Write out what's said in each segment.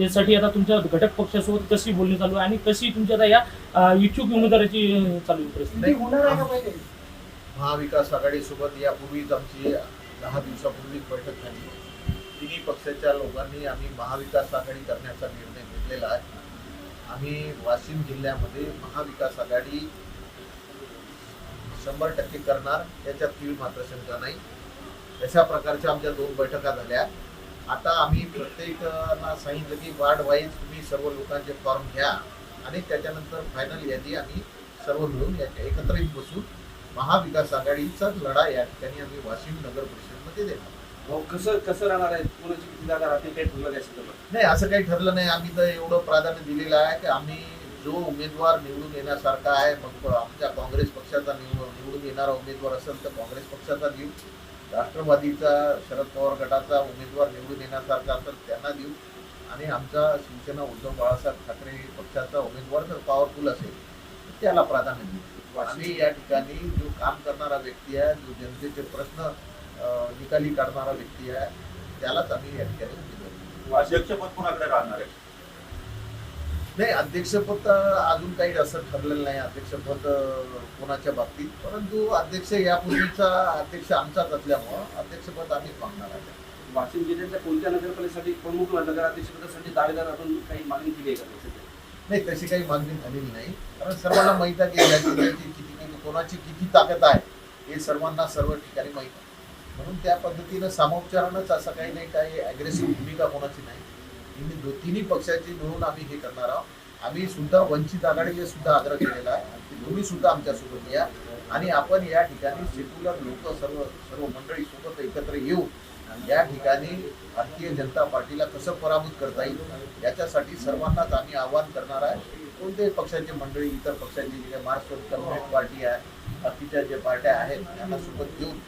त्यासाठी आता तुमच्या घटक पक्षासोबत कशी बोलणी चालू आहे आणि कशी तुमच्या आता या इच्छुक उमेदवाराची चालू परिस्थिती? महाविकास आघाडीसोबत यापूर्वीच आमची दहा दिवसापूर्वीच बैठक झाली. तिन्ही पक्षाच्या लोकांनी आम्ही महाविकास आघाडी करण्याचा निर्णय घेतलेला आहे. आम्ही वाशिम जिल्ह्यामध्ये महाविकास आघाडी शंभर टक्के करणार याच्यात तीळ मात्र शंका नाही. अशा प्रकारच्या आमच्या दोन बैठका झाल्या. आता आम्ही प्रत्येकांना सांगितलं की वार्ड वाईज तुम्ही सर्व लोकांचे फॉर्म घ्या आणि त्याच्यानंतर फायनल यादी आम्ही सर्व मिळून याच्या एकत्रित बसून महाविकास आघाडीचाच लढा या ठिकाणी आम्ही वाशिम नगर परिषदमध्ये देणार. भाऊ कसं कसं राहणार आहे? कोणाची किती जागा राहते काही ठरलं नाही संदर्भात नाही असं काही ठरलं नाही. आम्ही तर एवढं प्राधान्य दिलेलं आहे की आम्ही जो उमेदवार निवडून येण्यासारखा आहे मग आमच्या काँग्रेस पक्षाचा निव- निवडून येणारा उमेदवार असेल तर काँग्रेस पक्षाचा देऊ राष्ट्रवादीचा शरद पवार गटाचा उमेदवार निवडून येण्यासारखा असेल त्यांना देऊ. आणि आमचा शिवसेना उद्धव बाळासाहेब ठाकरे पक्षाचा उमेदवार जर पॉवरफुल असेल तर त्याला प्राधान्य देऊ. आणि या ठिकाणी जो काम करणारा व्यक्ती आहे जो जनतेचे प्रश्न निकाली काढणारा व्यक्ती आहे त्यालाच आम्ही या ठिकाणी अध्यक्षपद कोणाकडे राहणार आहे? नाही अध्यक्षपद अजून काही असं ठरलेलं नाही अध्यक्षपद कोणाच्या बाबतीत. परंतु अध्यक्ष यापूर्वीचा अध्यक्ष आमचाच असल्यामुळं अध्यक्षपद आम्हीच मागणार आहे वाशिम जिल्ह्याच्या कोणत्या नगरपालिकेसाठी प्रमुख नगराध्यक्षपदासाठी दावेदार आपण काही मागणी केली आहे का? नाही तशी काही मागणी झालेली नाही. कारण सर्वांना माहीत आहे की या जिल्ह्याची किती किती कोणाची किती ताकद आहे हे सर्वांना सर्व ठिकाणी माहीत आहे. म्हणून त्या पद्धतीनं सामोपचारानंच असं काही नाही काही अग्रेसिव्ह भूमिका कोणाची नाही. तिन्ही दो- तिन्ही पक्षाची मिळून आम्ही हे करणार आहोत. आम्ही सुद्धा वंचित आघाडीने सुद्धा आग्रह केलेला आहे. आणि दोन्ही सुद्धा आमच्यासोबत या. आणि आपण या ठिकाणी सेक्युलर लोक सर्व सर्व मंडळी सोबत एकत्र येऊ या ठिकाणी भारतीय जनता पार्टीला कसं पराभूत करता येईल याच्यासाठी सर्वांनाच आम्ही आवाहन करणार आहे. कोणत्याही पक्षाचे मंडळी इतर पक्षाची जे महाराष्ट्र कम्युनिस्ट पार्टी आहे बाकीच्या जे पार्ट्या आहेत त्यांना सोबत घेऊन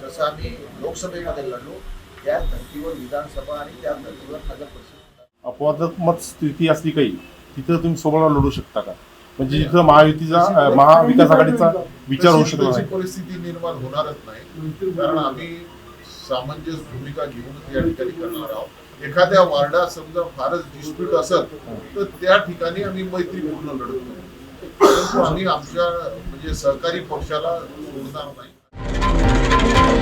जसं आम्ही लोकसभेमध्ये लढलो त्या धर्तीवर विधानसभा आणि त्या धर्तीवर नगर परिषद. अपवादात्मक स्थिती असली काही तिथं तुम्ही सोबत लढू शकता का? म्हणजे जिथं महायुतीचा महाविकास आघाडीचा विचार होऊ शकतो नाही. परिस्थिती निर्माण होणारच नाही. कारण आम्ही सामंजस्य भूमिका घेऊनच या ठिकाणी करणार आहोत. एखाद्या वार्डात समजा फारच डिस्प्यूट असेल तर त्या ठिकाणी आम्ही मैत्रीपूर्ण लढत परंतु आम्ही आमच्या म्हणजे सहकारी पक्षाला सोडणार नाही.